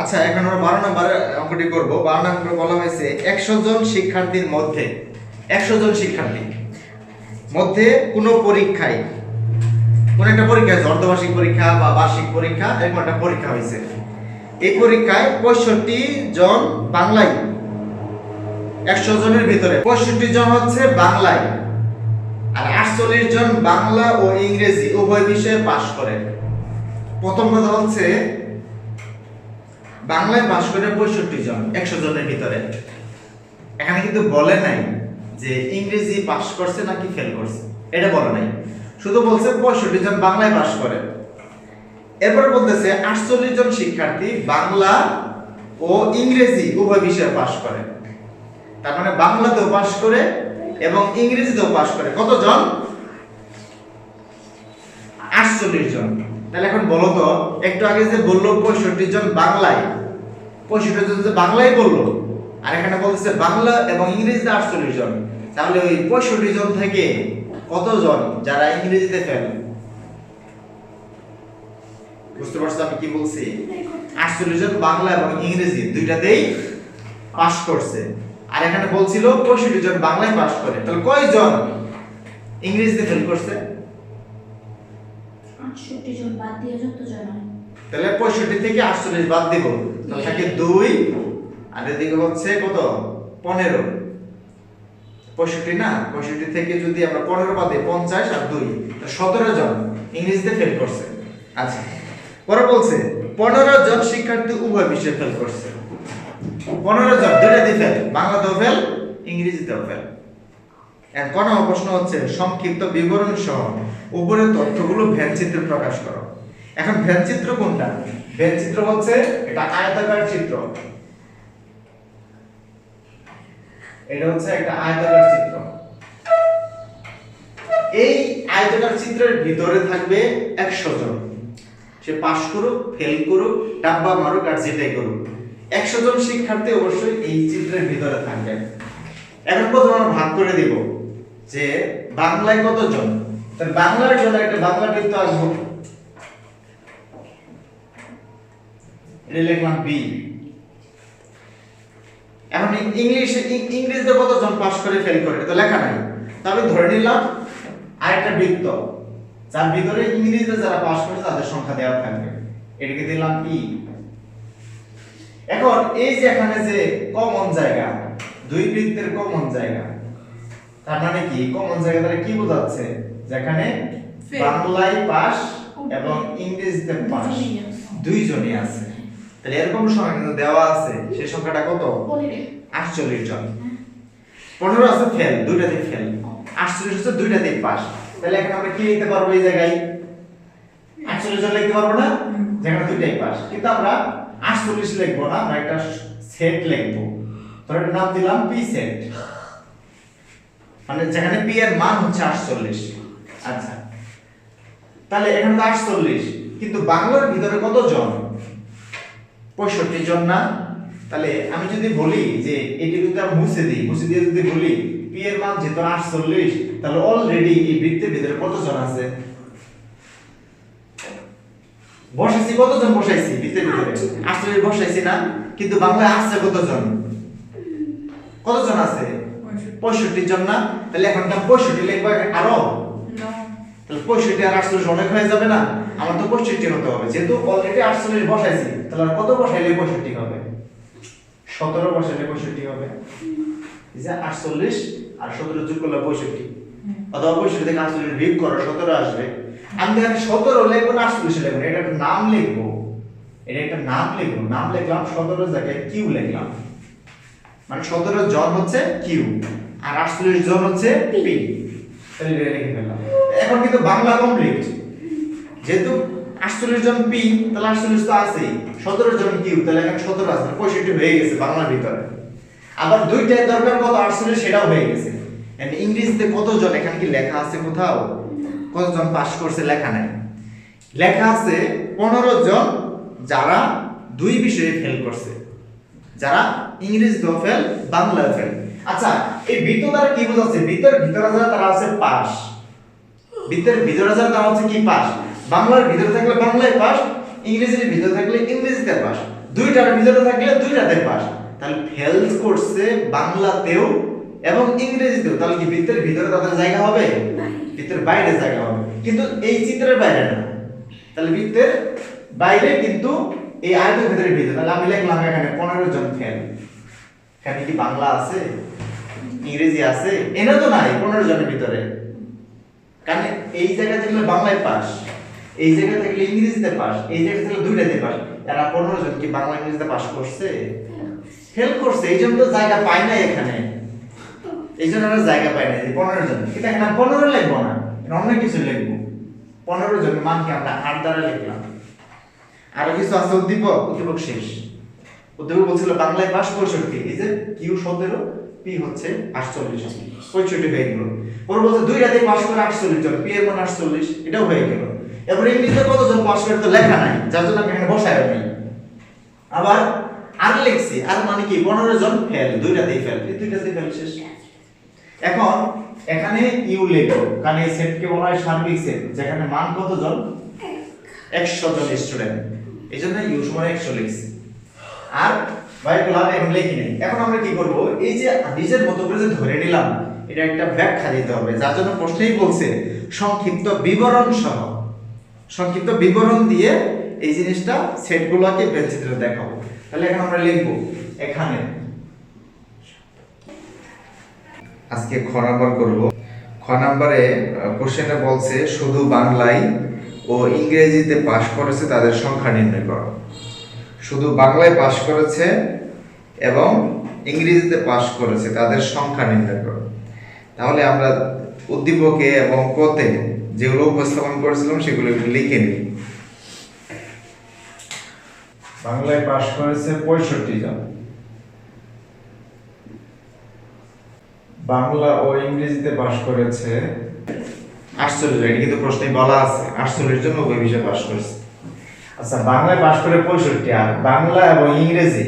আচ্ছা এখন আমরা বারো নম্বর অঙ্কটি করব। বারো নম্বর বলা হয়েছে একশো জন শিক্ষার্থীর মধ্যে, একশো জন শিক্ষার্থী মধ্যে কোনো পরীক্ষায়, কোন একটা পরীক্ষা হয়েছে অর্ধবার্ষিক পরীক্ষা বা বার্ষিক পরীক্ষা, এরকম একটা পরীক্ষা হয়েছে। এই পরীক্ষায় পঁয়ষট্টি জন বাংলায়, একশো জনের ভিতরে। পঁয়ষট্টি জন হচ্ছে বাংলায়, আর আটচল্লিশ জন বাংলা ও ইংরেজি উভয় বিষয়ে পাশ করে। প্রথম কথা হচ্ছে বাংলায় পাশ করে পঁয়ষট্টি জন, একশো জনের ভিতরে। এখানে কিন্তু বলে নাই যে ইংরেজি পাশ করছে নাকি ফেল করছে। এটা বলে নাই। শুধু বলছে পঁয়ষট্টি জন বাংলায় পাশ করে। এরপর বলতেছে আটচল্লিশ জন শিক্ষার্থী বাংলা ও ইংরেজি উভয় বিষয়ে পাশ করে। তার মানে বাংলাতেও পাশ করে এবং ইংরেজিতেও পাশ করে। কতজন? আটচল্লিশ জন। তাহলে এখন বলো তো, একটু আগে যে বলল পঁয়ষট্টি জন বাংলায়, পঁয়ষট্টি জন যে বাংলায় বলল, আর এখানে বলতেছে বাংলা এবং ইংরেজিতে আটচল্লিশ জন। তাহলে ওই পঁয়ষট্টি জন থেকে কতজন যারা ইংরেজিতে ফেল বুঝতে পারছ আমি কি বলছি? আটচল্লিশ জন বাংলা এবং ইংরেজি দুইটাতেই পাশ করছে। আর এখানে বলছিল পঁয়ষট্টি জন বাংলায় পাশ করে। তাহলে কয়জন ইংরেজিতে ফেল করছে? আটষট্টি জন বাদ দিয়ে যতজন হয়। তাহলে পঁয়ষট্টি থেকে আটচল্লিশ বাদ দিব। তো থাকে দুই, আর এদিকে হচ্ছে কত? পনেরো। পঁয়ষট্টি না? পঁয়ষট্টি থেকে যদি আমরা পনেরো বাদে পঞ্চাশ আর দুই সতেরো জন ইংরেজিতে ফেল করছে। আচ্ছা। পরে বলছে, পনেরো জন শিক্ষার্থী উভয় বিষয়ে ফেল করছে। পনেরো জন দুইটাতে ফেল বাংলাতেও ফেল ইংরেজিতেও ফেল এখন কোন প্রশ্ন হচ্ছে, সংক্ষিপ্ত বিবরণ সহ উপরের তথ্যগুলো ভ্যানচিত্রে প্রকাশ করো। এখন ভ্যানচিত্র কোনটা? ভ্যানচিত্র হচ্ছে এটা আয়তাকার চিত্র। এটা হচ্ছে একটা আয়তাকার চিত্র। এই আয়তাকার চিত্রের ভিতরে থাকবে একশো জন। সে পাশ করুক ফেল করুক, ডাব্বা মারুক আর যেটাই করুক। একশো জন শিক্ষার্থী অবশ্যই এই চিত্রের ভিতরে থাকবে। এখন প্রথমে আমরা ভাগ করে দিব। যে বাংলায় কতজন? তাহলে বাংলার জন্য একটা বাংলা বৃত্ত আসব। লিখলাম বি এখন ইংলিশে ইংরেজিতে কতজন পাস করে ফেল করে? তো লেখা নাই। তো আমি ধরে নিলাম আরেকটা বৃত্ত। যার ভিতরে ইংরেজিতে যারা পাস করে, তাদের সংখ্যা দেওয়া থাকবে। এটাকে দিলাম ই এখন এই যে এখানে যে কমন জায়গা, দুই বৃত্তের কমন জায়গা তার মানে কি? কমন জায়গা দ্বারা কি বোঝাচ্ছে? যেখানে বাংলায় পাস এবং ইংরেজিতে পাস। দুইজনই আছে। তাহলে এরকম সংখ্যা কিন্তু দেওয়া আছে। সেই সংখ্যাটা কত? আটচল্লিশ জন। পনেরো আছে ফেল দুইটাতে ফেল আটচল্লিশ হচ্ছে দুইটাতে পাস। তাহলে এখন আমরা কি লিখতে পারব এই জায়গায়? আটচল্লিশ জন লিখতে পারব না? যেখানে দুইটাই পাস। কিন্তু আমরা আটচল্লিশ লিখব না আমরা একটা সেট লিখব। ধর নাম দিলাম পি সেট মানে যেখানে পি এর মান হচ্ছে আটচল্লিশ। আচ্ছা। তাহলে এখানে তো আটচল্লিশ, কিন্তু বাংলার ভিতরে কত জন? পঁয়ষট্টি জন না? তাহলে আমি যদি বলি যে এটি যদি আমি মুছে দিই, মুছে দিয়ে যদি বলি পি এর মান যেহেতু আটচল্লিশ, তাহলে অলরেডি এই বৃত্তের ভিতরে কতজন আছে? বসাইছি, কতজন বসাইছি বৃত্তের ভিতরে? আটচল্লিশ বসাইছি না, কিন্তু বাংলায় আসছে কতজন? কতজন আছে? পঁয়ষট্টি জন না তাহলে এখন তো পঁয়ষট্টি লিখব আরও। তাহলে পঁয়ষট্টি আর আটচল্লিশ অনেক হয়ে যাবে না? আমার তো পঁয়ষট্টি হতে হবে। যেহেতু অলরেডি আটচল্লিশ বসাইছি তাহলে আর কত বসাইলে পঁয়ষট্টি হবে? সতেরো বসাইলে পঁয়ষট্টি হবে। যে আটচল্লিশ আর সতেরো যোগ করলে পঁয়ষট্টি। অথবা পঁয়ষট্টি থেকে আটচল্লিশ বিয়োগ করো সতেরো আসবে। আমি এখানে সতেরো লিখব না আটচল্লিশ লিখব এটা একটা নাম লিখব। এটা একটা নাম লিখব। নাম লিখলাম সতেরো জায়গায় কিউ লিখলাম। মানে সতেরো জন হচ্ছে কিউ। আর আটচল্লিশ জন হচ্ছে পি। তাহলে এটা লিখে ফেললাম। এখন কিন্তু বাংলা কমপ্লিট যেহেতু আটচল্লিশ জন পি তাহলে আটচল্লিশ তো আছেই। সতেরো জন কিউ তাহলে এখানে সতেরো আছে পঁয়ষট্টি হয়ে গেছে বাংলার ভিতরে। আবার দুইটাই দরকার কত আটচল্লিশ সেটাও হয়ে গেছে। ইংরেজিতে কতজন এখানে কি লেখা আছে কোথাও? কতজন পাস করছে লেখা নাই। লেখা আছে পনেরো জন যারা দুই বিষয়ে ফেল করছে। যারা ইংরেজিতেও ফেল বাংলায় ফেল আচ্ছা এই বৃত্ত দ্বারা কি বোঝাচ্ছে? বৃত্তের ভিতরে যারা তারা আছে পাস বৃত্তের ভিতরে যারা তারা হচ্ছে কি পাস বাংলার ভিতরে থাকলে বাংলায় পাস ইংরেজির ভিতরে থাকলে ইংরেজিতে পাস দুইটার ভিতরে থাকলে দুইটাতে পাস তাহলে ফেল করছে বাংলাতেও এবং ইংরেজিতেও। তাহলে কি বৃত্তের ভিতরে তাদের জায়গা হবে? বৃত্তের বাইরে জায়গা হবে। কিন্তু এই চিত্রের বাইরে না। তাহলে বৃত্তের বাইরে কিন্তু এই আয়তের ভিতরে। ভিতরে তাহলে আমি লিখলাম এখানে পনেরো জন ফেল এখানে কি বাংলা আছে? ইংরেজি আছে? এটা তো নাই পনেরো জনের ভিতরে। কারণ এই জায়গা থাকলে বাংলায় পাস, এই জায়গা থাকলে ইংরেজিতে পাস, এই জায়গা থাকলে দুইটাতে পাস। এরা পনেরো জন কি বাংলা ইংরেজিতে পাস করছে? ফেল করছে, এই জন্য তো জায়গা পায় না এখানে। এই জন্য আমরা জায়গা পাই না পনেরো জন। কিন্তু এখানে পনেরো লিখব না অন্য কিছু লিখব। পনেরো জন মানকে আমরা আট দ্বারা লিখলাম। আরও কিছু আছে উদ্দীপক? উদ্দীপক শেষ। উদ্দীপক বলছিল বাংলায় পাস পঁয়ষট্টি এই যে কিউ সতেরো পি হচ্ছে আটচল্লিশ। পঁয়ষট্টি হয়ে গেল। ওর বলছে দুই রাতে পাস করে আটচল্লিশ জন পি এর মান আটচল্লিশ এটাও হয়ে গেল। এবার ইংলিশে কতজন পাস করে তো লেখা নাই যার জন্য আমি এখানে বসায় রাখি আবার আর লিখছি আর মানে কি পনেরো জন ফেল দুইটাতেই ফেল এই দুইটাতেই ফেল শেষ। এখন এখানে ইউ লিখো কারণ এই সেটকে বলা হয় সার্বিক সেট যেখানে মান কতজন? একশো জন স্টুডেন্ট এই জন্য ইউ সমান একশো লিখছি। আর বাইগুলো আমি এখন লিখি নেই। এখন আমরা কি করব? এই যে নিজের মতো করে যে ধরে নিলাম, এটা একটা ব্যাখ্যা দিতে হবে। যার জন্য প্রশ্নেই বলছে, সংক্ষিপ্ত বিবরণ সহ। সংক্ষিপ্ত বিবরণ দিয়ে এই জিনিসটা সেটগুলোকে বেঞ্চিত্রে দেখাবো। তাহলে এখন আমরা লিখব, এখানে। আজকে খ নাম্বার করব। খ নাম্বারে কোশ্চেনে বলছে, শুধু বাংলায় ও ইংরেজিতে পাশ করেছে তাদের সংখ্যা নির্ণয় করো। শুধু বাংলায় পাশ করেছে এবং ইংরেজিতে পাশ করেছে তাদের সংখ্যা নির্ণয় করো। তাহলে আমরা উদ্দীপকে এবং কতে যেগুলো উপস্থাপন করেছিলাম সেগুলো একটু লিখে নিই। বাংলায় পাশ করেছে পঁয়ষট্টি জন। বাংলা ও ইংরেজিতে পাশ করেছে আটচল্লিশ জন এটা কিন্তু প্রশ্নে বলা আছে। আটচল্লিশ জন উভয় বিষয়ে পাশ করেছে। আচ্ছা বাংলায় পাশ করে পঁয়ষট্টি আর বাংলা এবং ইংরেজি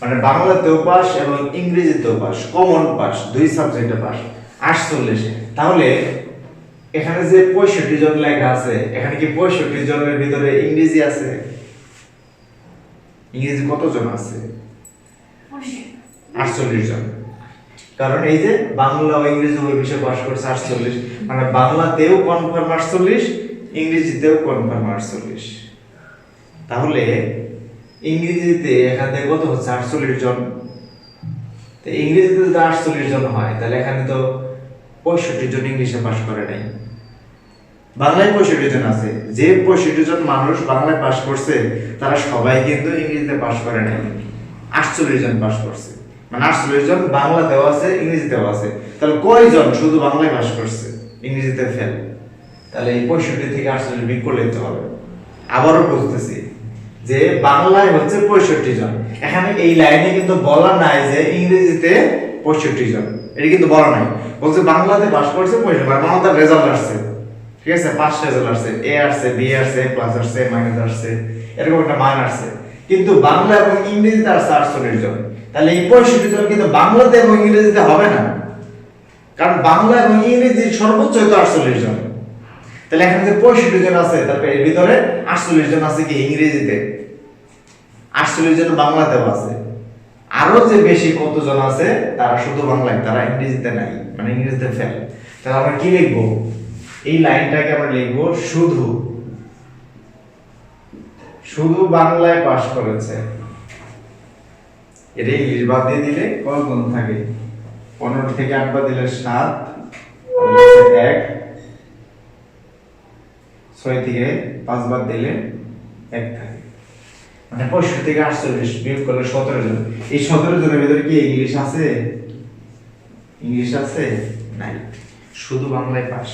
মানে বাংলাতেও পাস এবং ইংরেজিতেও পাস কমন পাস দুই সাবজেক্টে পাস আটচল্লিশ। তাহলে এখানে যে পঁয়ষট্টি জন লেখা আছে এখানে কি পঁয়ষট্টি জনের ভিতরে ইংরেজি আছে? ইংরেজি কতজন আছে? আটচল্লিশ জন। কারণ এই যে বাংলা ও ইংরেজি উভয় বিষয়ে পাশ করছে আটচল্লিশ মানে বাংলাতেও কনফার্ম আটচল্লিশ ইংরেজিতেও কনফার্ম আটচল্লিশ। তাহলে ইংরেজিতে এখান কত হচ্ছে? আটচল্লিশ জন। তো ইংরেজিতে যদি আটচল্লিশ জন হয়, তাহলে এখানে তো পঁয়ষট্টি জন ইংলিশে পাশ করে নাই। বাংলায় পঁয়ষট্টি জন আছে। যে পঁয়ষট্টি জন মানুষ বাংলায় পাশ করছে, তারা সবাই কিন্তু ইংরেজিতে পাশ করে নাই। আটচল্লিশ জন পাশ করছে। মানে আটচল্লিশ জন বাংলাতেও আছে, ইংরেজিতেও আছে। তাহলে কয়জন শুধু বাংলায় পাশ করছে? ইংরেজিতে ফেল তাহলে এই পঁয়ষট্টি থেকে আটচল্লিশ বিয়োগ করে হবে। আবারও বুঝতেছি। যে বাংলায় হচ্ছে পঁয়ষট্টি জন। এখানে এই লাইনে কিন্তু বলা নাই যে ইংরেজিতে পঁয়ষট্টি জন। এটা কিন্তু বলা নাই। বলছে বাংলাতে পাস করছে পঁয়ষট্টি মানে বাংলাতে রেজাল্ট আসছে। ঠিক আছে? পাস রেজাল্ট আসছে। এ আসছে বি আসছে প্লাস আসছে মাইনাস আসছে। এরকম একটা মান আসছে। কিন্তু বাংলা এবং ইংরেজিতে আসছে আটচল্লিশ জন। তাহলে এই পঁয়ষট্টি জন কিন্তু বাংলাতে এবং ইংরেজিতে হবে না। কারণ বাংলা এবং ইংরেজি সর্বোচ্চ হয়তো আটচল্লিশ জন। তাহলে এখানে যে পঁয়ষট্টি জন আছে, তারপরে এর ভিতরে আটচল্লিশ জন আছে কি ইংরেজিতে? আটচল্লিশ জন বাংলাতেও আছে। আরও যে বেশি কতজন আছে, তারা শুধু বাংলায়, তারা ইংরেজিতে নাই মানে ইংরেজিতে ফেল তাহলে আমরা কি লিখব? এই লাইনটাকে আমরা লিখব, শুধু শুধু বাংলায় পাশ করেছে। এটা ইংলিশ বাদ দিয়ে দিলে কয় গুণ থাকে? পনেরো থেকে আট বাদ দিলে সাত এক। ছয় থেকে পাঁচ বাদ দিলে এক থাকে। মানে পঁয়ষট্টি থেকে আটচল্লিশ বিয়োগ করলে সতেরো জন। এই সতেরো জনের ভিতরে কি ইংলিশ আছে? ইংলিশ আছে? নাই। শুধু বাংলায় পাস।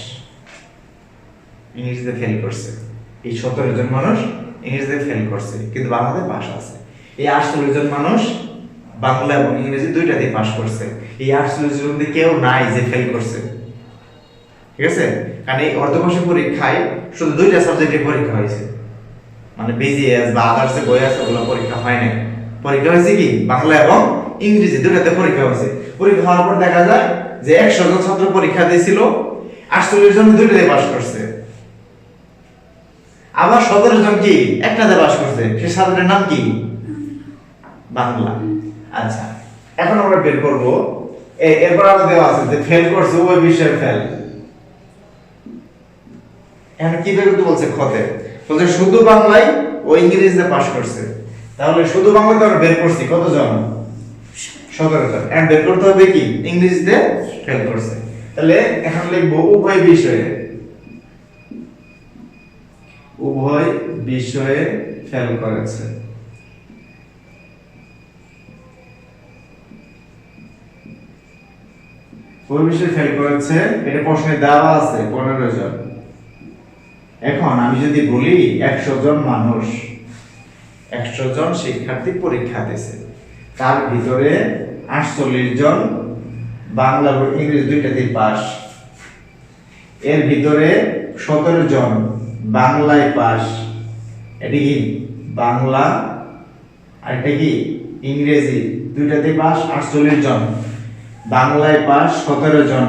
ফেল করছে। এই সতেরো জন মানুষ ইংরেজিতে ফেল করছে, কিন্তু বাংলাতে আছে। এই আটচল্লিশ জন মানুষ বাংলা এবং ইংরেজি দুইটাতেই পাস করছে। এই আটচল্লিশ জন কেউ নাই যে ফেল করছে। ঠিক আছে? কারণ এই অর্ধবার্ষিক পরীক্ষায় শুধু দুইটা সাবজেক্টে পরীক্ষা হয়েছে। মানে বিজিএস বা আদার্স বই আছে, ওগুলো পরীক্ষা হয় নাই। পরীক্ষা হয়েছে কি? বাংলা এবং ইংরেজি, দুটাতে পরীক্ষা হয়েছে। পরীক্ষা হওয়ার পর দেখা যায় যে একশো জন ছাত্র পরীক্ষা দিয়েছিল, আটচল্লিশ জন দুইটাতে পাশ করছে। আবার সতেরো জন কি? একটাতে পাস করছে। সে ছাত্রের নাম কি? বাংলা। আচ্ছা এখন আমরা বের করব। এরপর আরও দেওয়া আছে যে ফেল করছে ওই বিষয়ে ফেল এখন কি বের করতে বলছে? খতে বলছে, শুধু বাংলায় ও ইংরেজিতে পাশ করছে। তাহলে শুধু বাংলাতে আমরা বের করছি, কতজন? সতেরো জন। এন্ড বের করতে হবে কি? ইংরেজিতে ফেল করছে। তাহলে এখন লিখব, উভয় বিষয়ে। উভয় বিষয়ে ফেল করেছে। উভয় বিষয়ে ফেল করেছে, এটা প্রশ্নে দেওয়া আছে, পনেরো জন। এখন আমি যদি বলি একশো জন মানুষ, একশো জন শিক্ষার্থী পরীক্ষা দিছে, তার ভিতরে আটচল্লিশ জন বাংলা ও ইংরেজি দুইটাতেই পাস। এর ভিতরে সতেরো জন বাংলায় পাস। এটি কি বাংলা? আর এটা কি ইংরেজি? দুইটাতে পাস, আটচল্লিশ জন। বাংলায় পাস, সতেরো জন।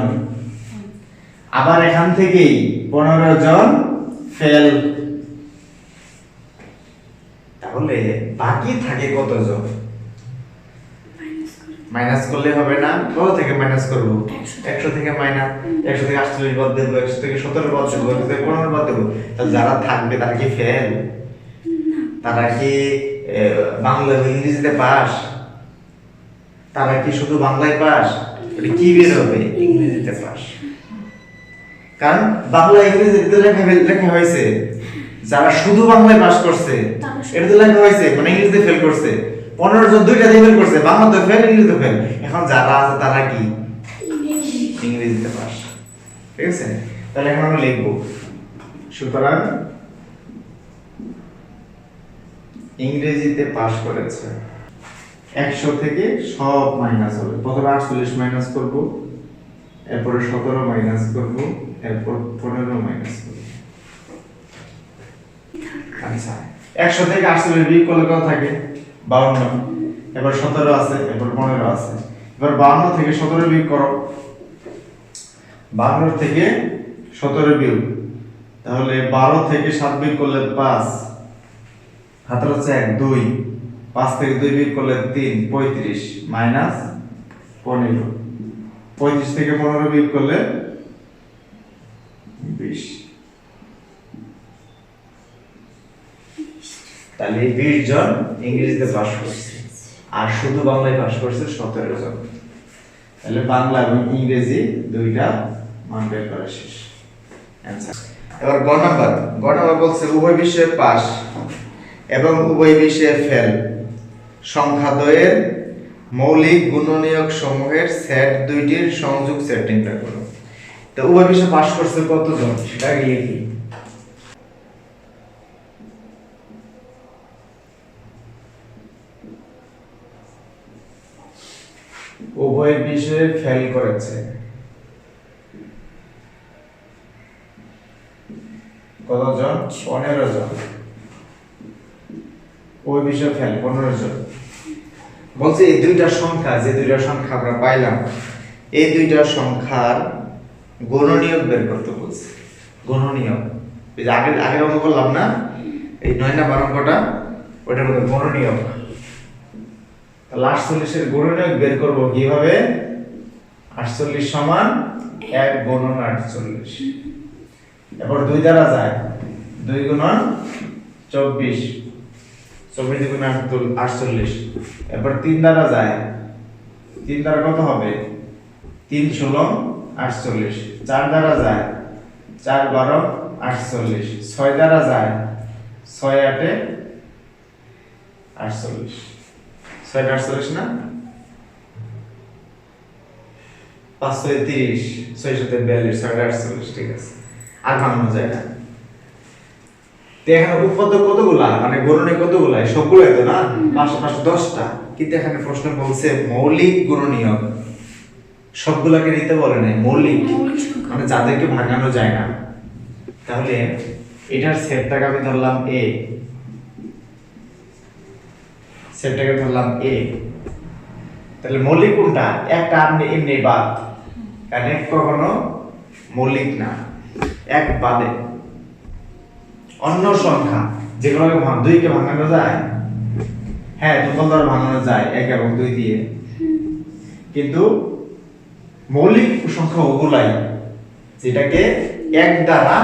আবার এখান থেকেই পনেরো জন ফেল তাহলে বাকি থাকে কতজন? মাইনাস করলে হবে না? কত থেকে মাইনাস করব? একশো। থেকে। মাইনাস একশো থেকে আটচল্লিশ বাদ দেবো একশো থেকে সতেরো বাদ দেবো একশো থেকে পনেরো বাদ দেবো। তাহলে যারা থাকবে তারা কি ফেল তারা কি বাংলা ও ইংরেজিতে পাস? তারা কি শুধু বাংলায় পাস? এটা কি বের হবে? ইংরেজিতে পাস। কারণ বাংলা ইংরেজিতে তো লেখা লেখা হয়েছে যারা শুধু বাংলায় পাস করছে এটা তো লেখা হয়েছে মানে ইংরেজিতে ফেল করছে। পনেরো জন দুইটা দিয়ে ফেল করছে বাংলা তো ফেল ইংরেজিতে ফেল এখন যারা আছে তারা কি? ইংরেজিতে পাস ঠিক আছে? তাহলে এখন আমরা লিখব। সুতরাং ইংরেজিতে পাস করেছে। একশো থেকে সব মাইনাস হবে। প্রথমে আটচল্লিশ মাইনাস করব এরপরে সতেরো মাইনাস করব। এরপর পনেরো মাইনাস আচ্ছা একশো থেকে আটচল্লিশ বিয়োগ করলে কত থাকে? বাউন্ন। এবার সতেরো আছে, এবার পনেরো আছে। এবার বাউন্ন থেকে সতেরো বিয়োগ করো। বাউন্ন থেকে সতেরো বিয়োগ। তাহলে বারো থেকে সাত বিয়োগ করলে পাঁচ। হাতের হচ্ছে এক, দুই। পাঁচ থেকে দুই বিয়োগ করলে তিন, পঁয়ত্রিশ। মাইনাস পনেরো। পঁয়ত্রিশ থেকে পনেরো বিয়োগ করলে বিশ। তাহলে বিশ জন ইংরেজিতে পাস করছে। আর শুধু বাংলায় পাস করছে সতেরো জন। তাহলে বাংলা এবং ইংরেজি দুইটা মান বের করা শেষ। এবার গ নাম্বার। গ নাম্বার বলছে, উভয় বিষয়ে পাস এবং উভয় বিষয়ে ফেল। সংখ্যা দ্বয়ের মৌলিক গুণনীয়ক সমূহের সেট দুইটির সংযোগ সেট নির্ণয় করো। তো উভয় বিষয়ে পাস করছে কতজন? সেটা আগে লিখি। উভয় বিষয়ে ফেল করেছে। কতজন? পনেরো জন ওই বিষয়ে ফেল পনেরো জন বলছে এই দুইটা সংখ্যা, যে দুইটা সংখ্যা আমরা পাইলাম, এই দুইটা সংখ্যার গণনীয়ক বের করতে বলছে। গণনীয়ক আগের আগের অঙ্ক করলাম না? এই নয় না বারো অঙ্কটা, ওইটার মধ্যে গণনীয়ক আটচল্লিশের গণনীয়ক বের করব কীভাবে? আটচল্লিশ সমান এক গণন আটচল্লিশ। এরপর দুই দ্বারা যায়। দুই গুণন চব্বিশ। চব্বিশ গুণ আটচল্লিশ। এরপর তিন দ্বারা যায়। তিন দ্বারা কত হবে? তিন ষোলো। আটচল্লিশ। চার দ্বারা যায় চার বারো আটচল্লিশ। ছয় দ্বারা যায় ছয় আটে আটচল্লিশ। ছয় আটচল্লিশ না? পাঁচ ছয় তিরিশ ছয় সাথে বিয়াল্লিশ ছয় আটচল্লিশ ঠিক আছে। আর ভাঙানো যায় না। এখানে উৎপাদ্য কতগুলা? মানে গণনে কতগুলা সবগুলো তো না? পাঁচশো পাঁচশো দশটা। কিন্তু এখানে প্রশ্ন বলছে মৌলিক গুণনীয়ক সবগুলাকে নিতে বলে নাই মৌলিক। মানে যাদেরকে ভাঙানো যায় না। তাহলে এটার সেটটাকে আমি ধরলাম এ সেটটাকে ধরলাম এ তাহলে মৌলিক কোনটা? একটা আপনি এমনি বাদ। কারণ এক কখনো মৌলিক না। এক বাদে। অন্য সংখ্যা যেগুলোকে দুইকে ভাঙানো যায়। হ্যাঁ তুফল দ্বারা ভাঙানো যায় এক এবং দুই দিয়ে। কিন্তু মৌলিক সংখ্যা ওগুলাই যেটাকে এক দ্বারা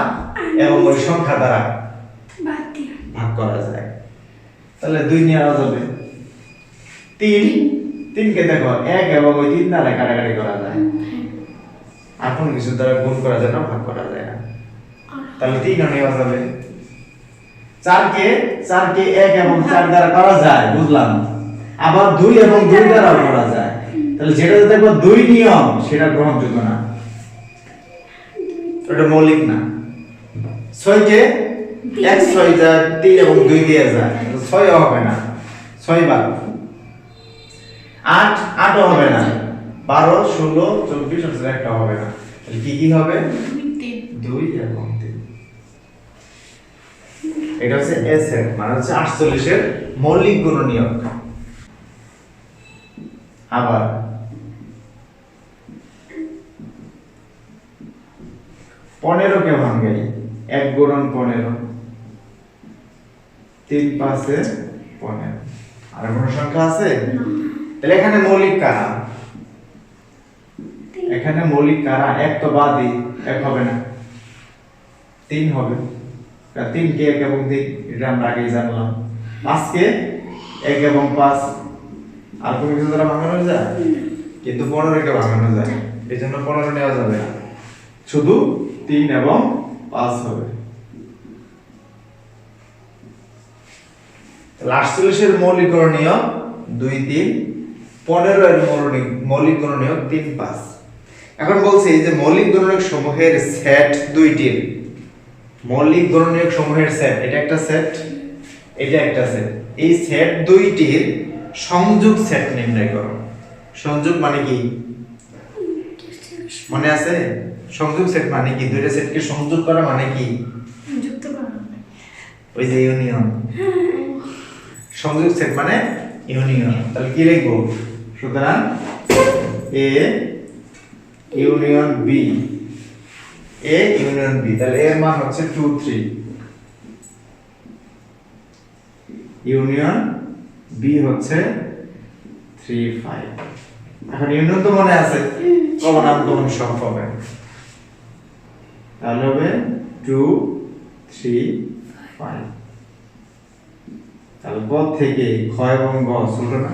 এবং ওই সংখ্যা দ্বারা ভাগ করা যায়। তাহলে দুই নেওয়া যাবে তিন তিনকে দেখো এক এবং ওই তিন দ্বারা কাটাকাটি করা যায়। আর কোনো কিছু দ্বারা গুণ করা যায় না ভাগ করা যায় না। তাহলে তিনও নেওয়া যাবে চারকে চারকে এক এবং চার দ্বারা করা যায় বুঝলাম। আবার দুই এবং দুই দ্বারা করা যায়। তাহলে যেটা দেখব দুই নিয়ম সেটা গ্রহণযোগ্য না। ওটা মৌলিক না। ছয়কে এক ছয় যায় তিন এবং দুই দিয়ে যায়। ছয় হবে না। ছয় বার। আট আটও হবে না। বারো ষোলো চব্বিশ একটা হবে না। তাহলে কি কি হবে? দুই এবং তিন। এটা হচ্ছে এস এর মানে হচ্ছে আটচল্লিশের মৌলিক গুণনীয়ক। আবার পনেরো কে ভাঙবে এক গুণন পনেরো। তিন পাঁচে পনেরো। আর কোনো সংখ্যা আছে? তাহলে এখানে মৌলিক কারা? এখানে মৌলিক কারা? এক তো বাদই এক হবে না। তিন হবে। তিন কে এক এবং তিন এটা আমরা আগেই জানলাম। পাঁচকে এক এবং পাঁচ। আর কোনো কিছু দ্বারা ভাঙানো যায়? কিন্তু পনেরো কে ভাঙানো যায়। এই জন্য পনেরো নেওয়া যাবে না। শুধু তিন এবং পাঁচ হবে। তাহলে আটচল্লিশের মৌলিক করণীয় দুই তিন পনেরো এর মৌলিক মৌলিক করণীয় তিন পাঁচ। এখন বলছি যে মৌলিক গণনীয়ক সমূহের সেট দুইটির মৌলিক গণনীয়ক সমূহের সেট এটা একটা সেট এটা একটা সেট এই সেট দুইটির সংযোগ সেট নির্ণয় করো। সংযোগ মানে কি? মনে আছে? সংযোগ সেট মানে কি? দুইটা সেটকে সংযোগ করা মানে কি? যুক্ত করা ওই যে ইউনিয়ন সংযোগ সেট মানে ইউনিয়ন তাহলে কি লিখব? সুতরাং A union B A union B তাহলে এর মান হচ্ছে টু থ্রি ইউনিয়ন বি হচ্ছে থ্রি ফাইভ এখন ইউনিয়ন তো মনে আছে? কমন আপ কমন সব হবে তাহলে হবে টু থ্রি ফাইভ তাহলে গ থেকে খ এবং গ শুনবে না